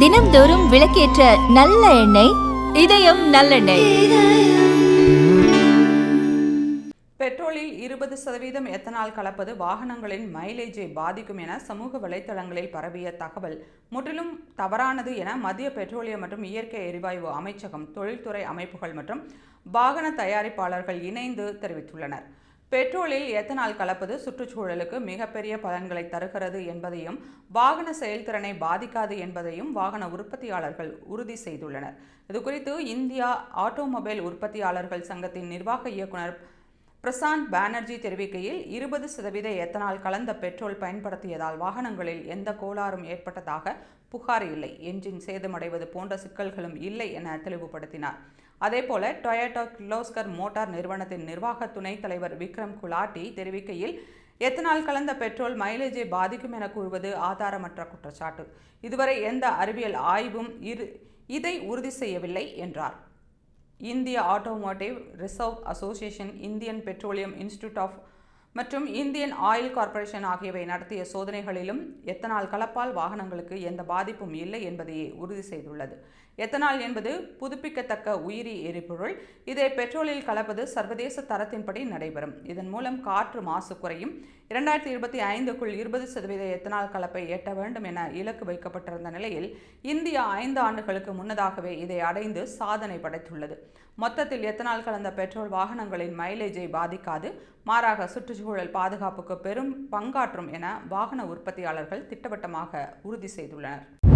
தினம்தோறும் விளக்கேற்ற நல்ல எண்ணெய் இதயம் நல்லெண்ணெய். பெட்ரோலில் இருபது சதவீதம் எத்தனால் கலப்பது வாகனங்களின் மைலேஜை பாதிக்கும் என சமூக வலைத்தளங்களில் பரவிய தகவல். முற்றிலும் தவறானது என மத்திய பெட்ரோலியம் மற்றும் இயற்கை எரிவாயு அமைச்சகம் தொழில்துறை அமைப்புகள் மற்றும் வாகன தயாரிப்பாளர்கள் இணைந்து தெரிவித்துள்ளனர். பெட்ரோலில் எத்தனால் கலப்பது சுற்றுச்சூழலுக்கு மிகப்பெரிய பலன்களை தருகிறது என்பதையும் வாகன செயல்திறனை பாதிக்காது என்பதையும் வாகன உற்பத்தியாளர்கள் உறுதி செய்துள்ளனர். இதுகுறித்து இந்தியா ஆட்டோமொபைல் உற்பத்தியாளர்கள் சங்கத்தின் நிர்வாக இயக்குனர் பிரசாந்த் பானர்ஜி தெரிவிக்கையில் இருபது சதவீத எத்தனால் கலந்த பெட்ரோல் பயன்படுத்தியதால் வாகனங்களில் எந்த கோளாறும் ஏற்பட்டதாக புகார் இல்லை. என்ஜின் சேதமடைவது போன்ற சிக்கல்களும் இல்லை என தெளிவுபடுத்தினார். அதேபோல டொயோட்டோ கிர்லோஸ்கர் மோட்டார் நிறுவனத்தின் நிர்வாக துணைத் தலைவர் விக்ரம் குலாட்டி தெரிவிக்கையில் எத்தனால் கலந்த பெட்ரோல் மைலேஜை பாதிக்கும் என கூறுவது ஆதாரமற்ற குற்றச்சாட்டு. இதுவரை எந்த அறிவியல் ஆய்வும் இரு இதை உறுதி செய்யவில்லை என்றார். India Automotive Reserve Association, Indian Petroleum Institute of மற்றும் இந்தியன் ஆயில் கார்ப்பரேஷன் ஆகியவை நடத்திய சோதனைகளிலும் எத்தனால் கலப்பால் வாகனங்களுக்கு எந்த பாதிப்பும் இல்லை என்பதையே உறுதி செய்துள்ளது. எத்தனால் என்பது புதுப்பிக்கத்தக்க உயிரி எரிபொருள். இதை பெட்ரோலில் கலப்பது சர்வதேச தரத்தின்படி நடைபெறும். இதன் மூலம் காற்று மாசு குறையும். இரண்டாயிரத்தி இருபத்தி ஐந்துக்குள் இருபது சதவீத எத்தனால் கலப்பை எட்ட வேண்டும் என இலக்கு வைக்கப்பட்டிருந்த நிலையில் இந்தியா ஐந்து ஆண்டுகளுக்கு முன்னதாகவே இதை அடைந்து சாதனை படைத்துள்ளது. மொத்தத்தில் எத்தனால் கலந்த பெட்ரோல் வாகனங்களின் மைலேஜை பாதிக்காது. மாறாக சுற்றுச்சூழல் சுற்றுச்சூழல் பாதுகாப்புக்கு பெரும் பங்காற்றும் என வாகன உற்பத்தியாளர்கள் திட்டவட்டமாக உறுதி செய்துள்ளனர்.